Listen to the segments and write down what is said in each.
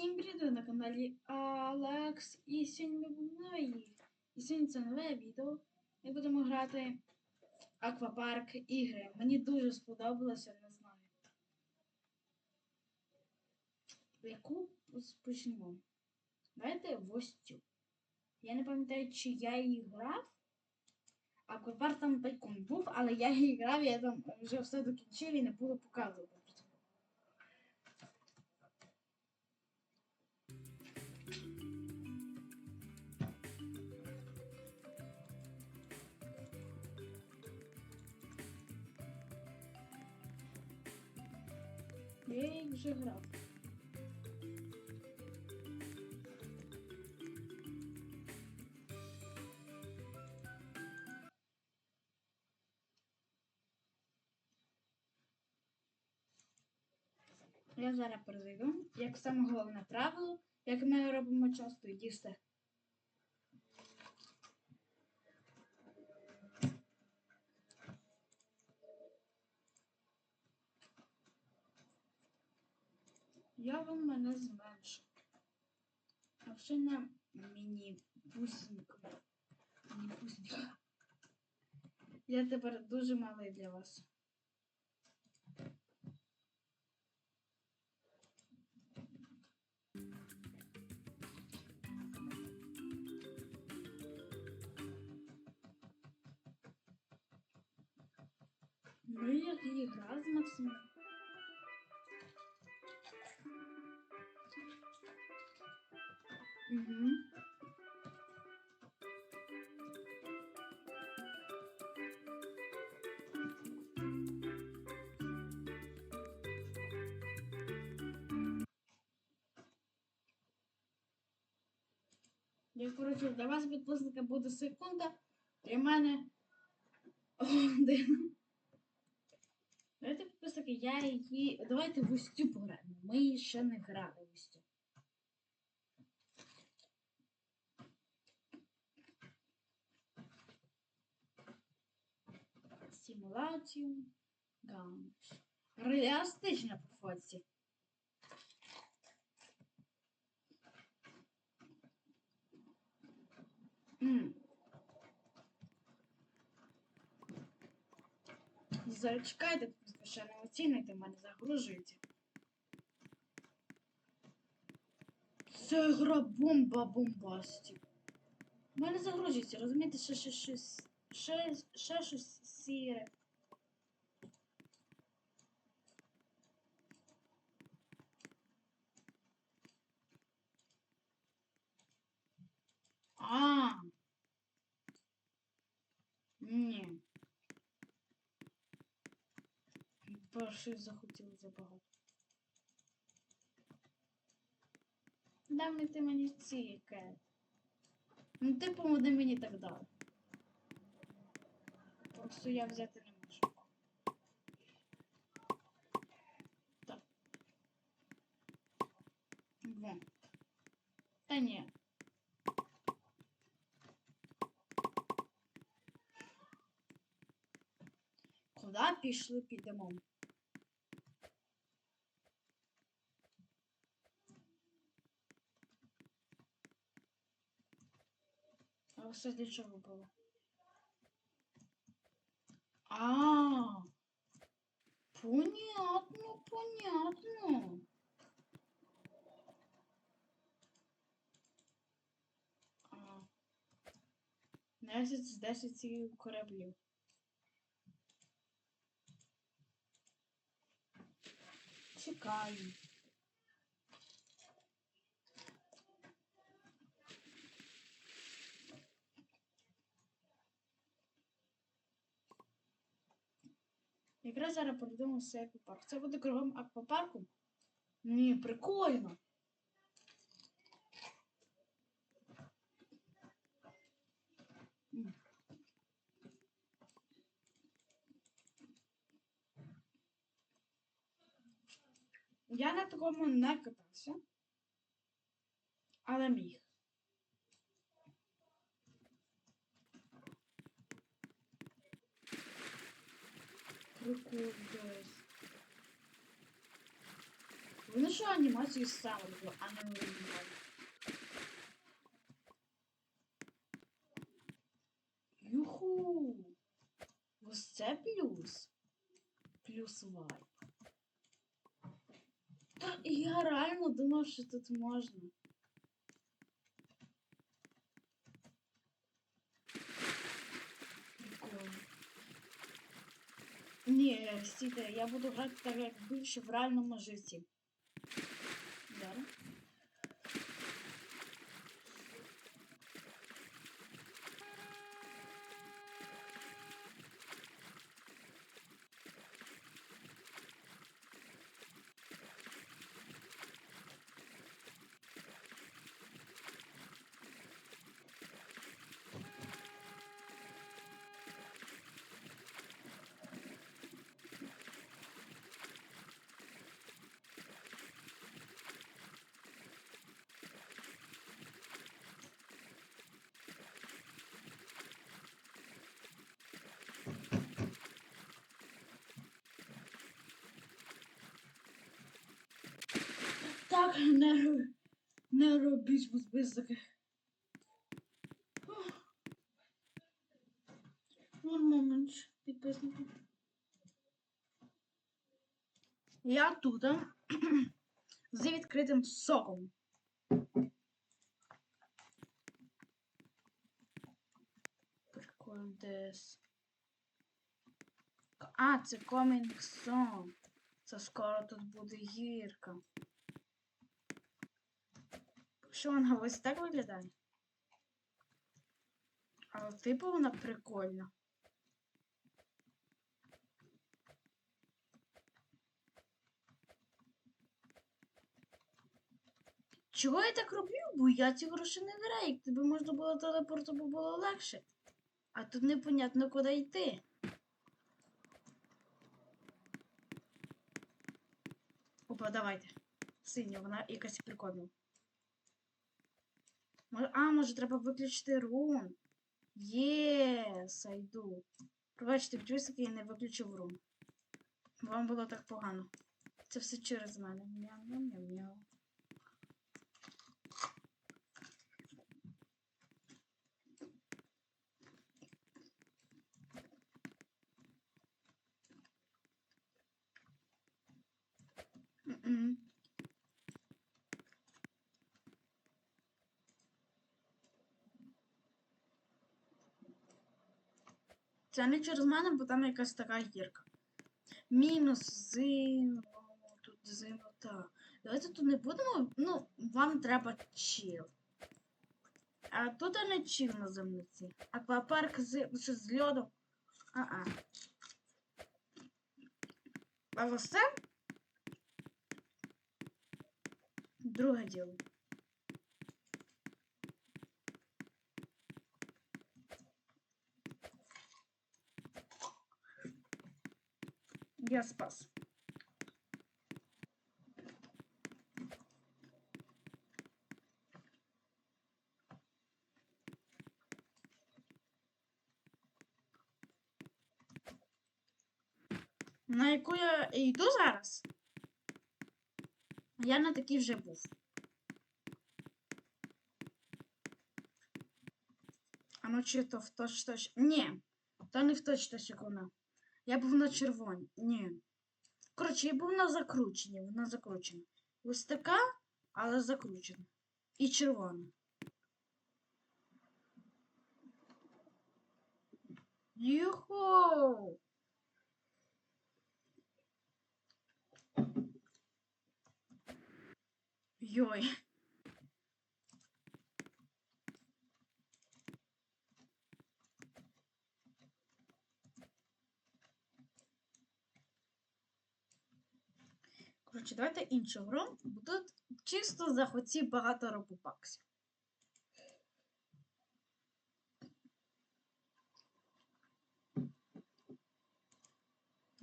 Всім привіт на каналі Алекс. І сьогодні ми нові. І сьогодні це нове відео. Ми будемо грати в аквапарк ігри. Мені дуже сподобалося, не знаю. Яку почнемо? Давайте ось цю. Я не пам'ятаю, чи я її грав. Аквапарк там тайком був, але я її грав, я там вже все докінчив і не буду показувати. Я їх вже грав. Я зараз перезайду. Як саме головне правило, як ми робимо часто, їсти. Я вам мене зменшу. А ще на міні бусинку. Міні бусинку. Я тепер дуже малий для вас. Ну і як її гра з Максимом. Угу. Я, коротше, для вас підписника буде секунда, для мене один. Давайте підписники, я її. Давайте в устю пограємо. Ми ще не грали в устю. Симулацію. Ганш. Реалістично по фоці. М. Зараз чекайте, ще мене загружуєте. Це гра бомба бомбасті. Мене загружується, розумієте, ще ще щось. Ще, ще щось сіре. А. Ні. Перший захотів забагато. Дай ти мені ці кет. Ну ти помоди мені так далі. Просто я взяти не можу. Так. Во. Та ні. Куди пішли підемо? А все для чого було? А, понятно, понятно. А, 10 з 10 кораблів. Чекаю. Якраз зараз цей аквапарк. Це буде кругом аквапарку? Ні, прикольно. Я на такому не катався, але міг. Guys. Вони що анімацію саме роблю, а не оригінальні. Юху! Ось це плюс. Плюс вайп. Та я реально думав, що тут можна. Прикольно. Ні, стійте, я буду грати так, як більше в реальному житті. Зараз. Так, не, не робіть будь без таких. One moment, підписники. Я тут з відкритим соком. Прикольно десь. А, це coming soon. Це скоро тут буде гірка. Вона ось так виглядає? Але типу вона прикольна. Чого я так роблю? Бо я ці гроші не граю. Тобі можна було телепорту, бо було легше. А тут непонятно куди йти. Опа, давайте. Синя, вона якась прикольна. А, може треба виключити рун. Єс, айду. Пробачте, підписники, я не виключив рун. Вам було так погано. Це все через мене. Мяу-мяу-мяу-мяу. Це не через мене, бо там якась така гірка. Мінус зимно, тут зимота. Давайте тут не будемо. Ну, вам треба чил. А тут не чил на земниці. Аквапарк з, з, льодом. А-а. А ось? Друге діло. Я спас. На яку я йду зараз? Я на такій вже був. А ну чи то в точ точ. Ні, то не в точ точ як вона. Я був на червоній. Ні. Коротше, я був на закрученні. Вона закручена. Ось така, але закручена. І червона. Юху! Йой. Коротше, давайте іншу гру. Бо тут чисто захотів багато робопаксів.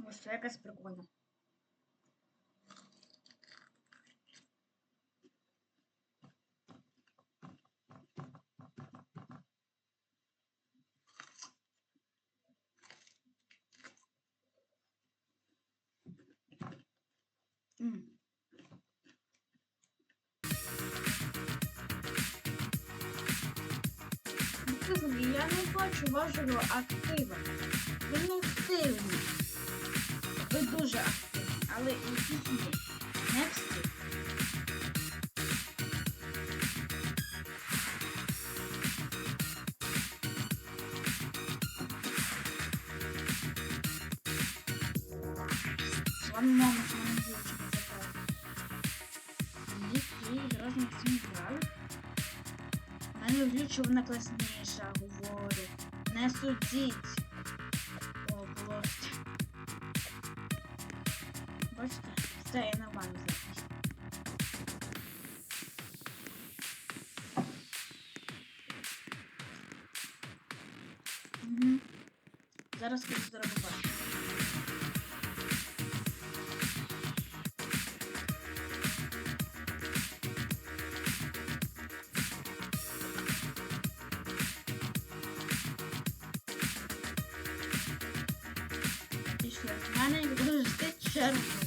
Ось це якась прикольна. Я не бачу вашого актива. Ви не активні. Ви дуже активні, але якісь ні. Не всі. З вами мама, що мене дівчина запала. Дітки разом з грали. Не люблю, що вона класніша, говорю. Не судіть. Yeah.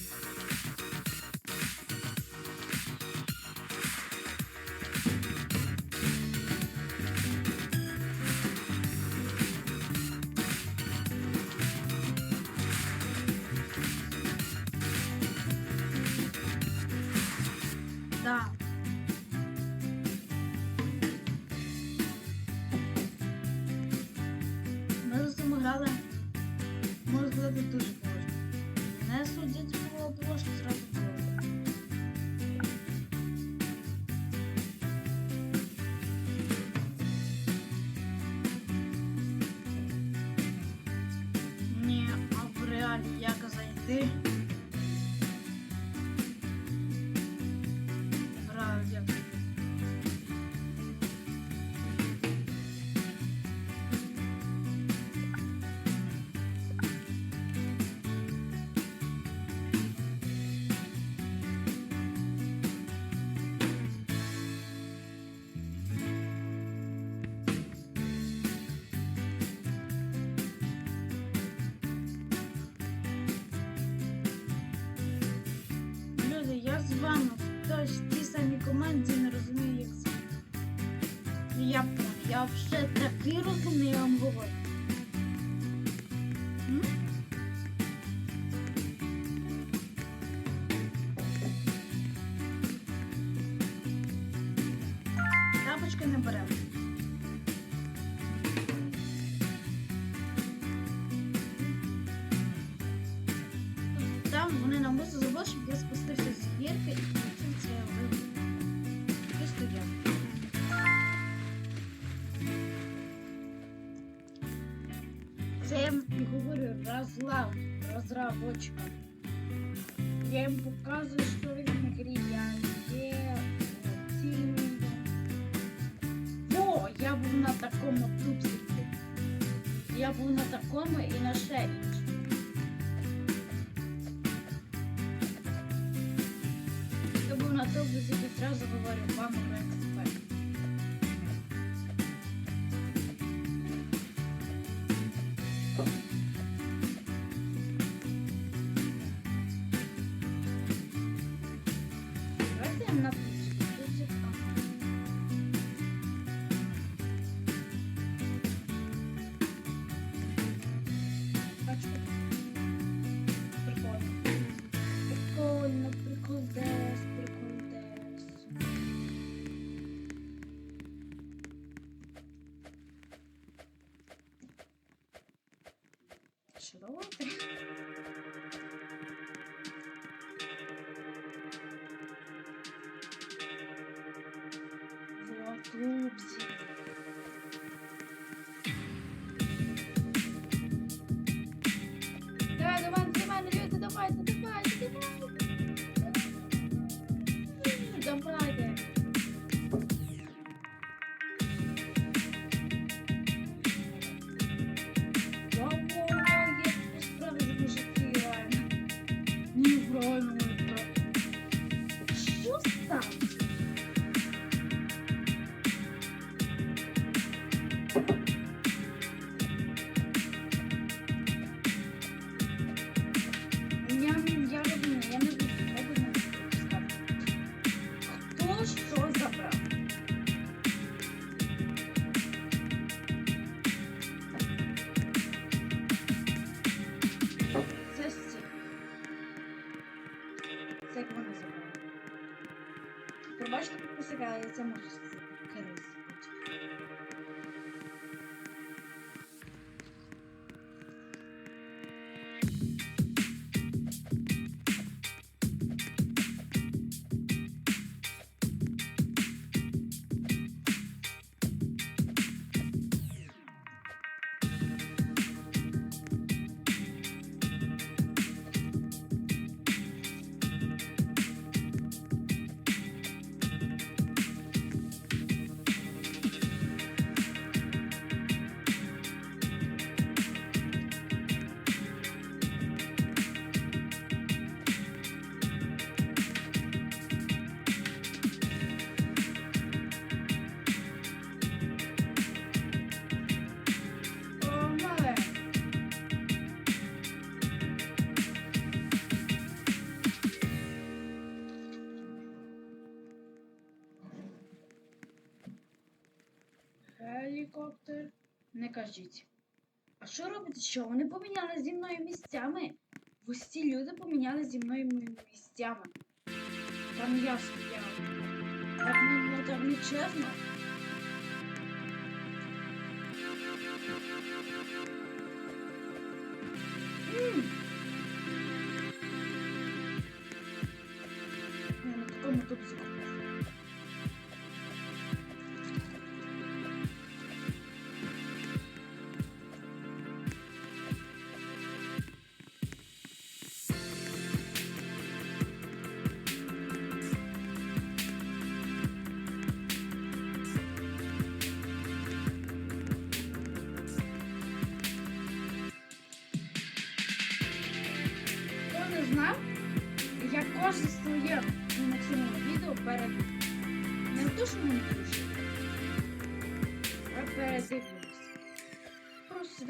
Я хтось в тій самій команді не розуміє, як це. Я я вже такий розумний, вам говорю. Це я говорю розлав, розработчика. Я їм показую, що він на грі я є цілий. О, я був на такому тупсику. Я був на такому і на ще Гелікоптер. Не кажіть. А що робити? Що? Вони поміняли зі мною місцями. Усі люди поміняли зі мною місцями. Там я стояв. Так, не, ну, так нечесно. М.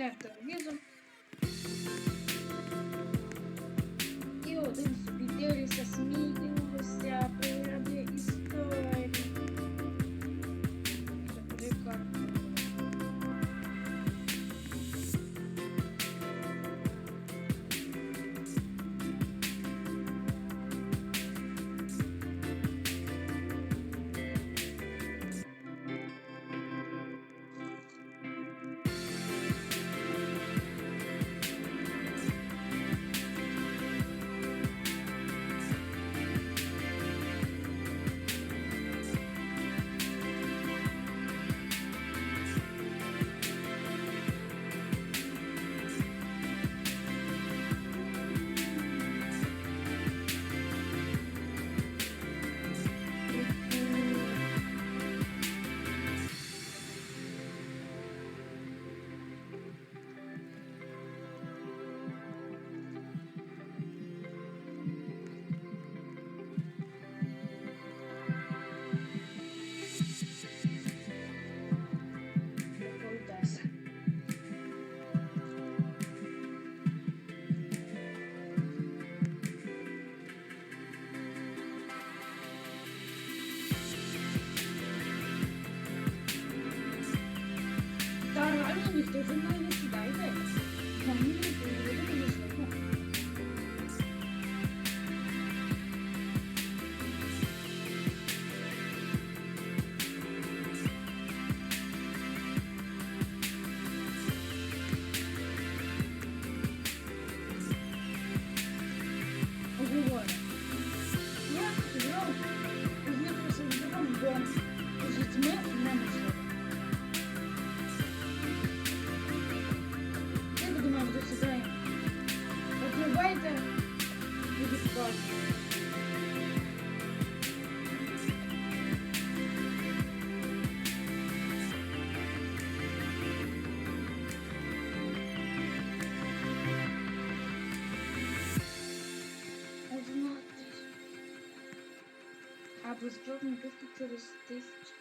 deve ter aviso. А безплатно півки через тисячу.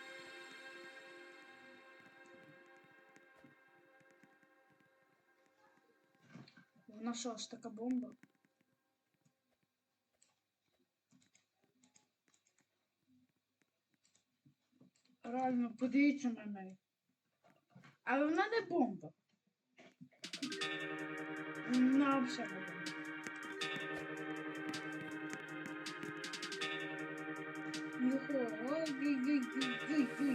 Вона що бомба? Реально, подивіться на неї. Але вона не бомба. Вона взагалі не бомба. Юху, Ой-ой-ой-ой-ой-ой-ой-ой. Опа.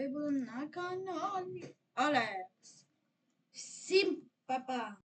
Всім папа, ви були на каналі Алекс. Всім папа.